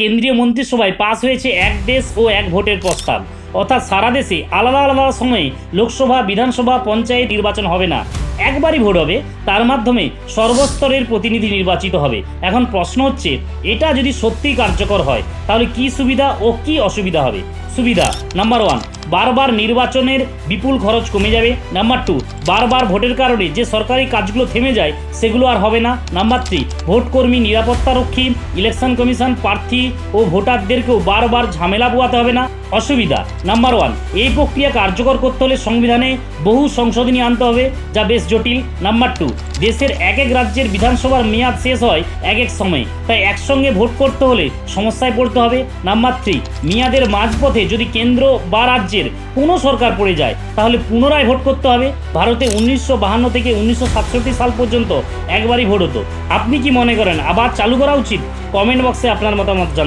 কেন্দ্রীয় মন্ত্রিসভায় পাশ হয়েছে এক দেশ ও এক ভোটের প্রস্তাব। অর্থাৎ সারা দেশে আলাদা আলাদা সময়ে লোকসভা, বিধানসভা, পঞ্চায়েত নির্বাচন হবে না। একবারই ভোট হবে, তার মাধ্যমে সর্বস্তরের প্রতিনিধি নির্বাচিত হবে। এখন প্রশ্ন হচ্ছে, এটা যদি সত্যি কার্যকর হয়, তাহলে কি সুবিধা ও কি অসুবিধা হবে? সুবিধা নাম্বার ওয়ান বারবার নির্বাচনের বিপুল খরচ কমে যাবে। নাম্বার টু বারবার ভোটের কারণে যে সরকারি কাজগুলো থেমে যায়, সেগুলো আর হবে না। নাম্বার থ্রি ভোটকর্মী নিরাপত্তারক্ষী ইলেকশন কমিশন প্রার্থী ও ভোটারদেরকেও বারবার ঝামেলা পোয়াতে হবে না। অসুবিধা। নাম্বার ওয়ান এই প্রক্রিয়া কার্যকর করতে হলে সংবিধানে বহু সংশোধনী আনতে হবে, যা বেশ জটিল। নাম্বার টু দেশের এক এক রাজ্যের বিধানসভার মেয়াদ শেষ হয় এক এক সময়ে। তাই একসঙ্গে ভোট করতে হলে সমস্যায় পড়তে হবে। নাম্বার থ্রি মেয়াদের মাঝপথে যদি কেন্দ্র বা রাজ্যের কোনো সরকার পড়ে যায়, তাহলে পুনরায় ভোট করতে হবে। ভারতে উনিশশো বাহান্ন থেকে উনিশশো সাতষট্টি সাল পর্যন্ত একবারই ভোট হতো। আপনি কি মনে করেন, আবার চালু করা উচিত? কমেন্ট বক্সে আপনার মতামত জানান।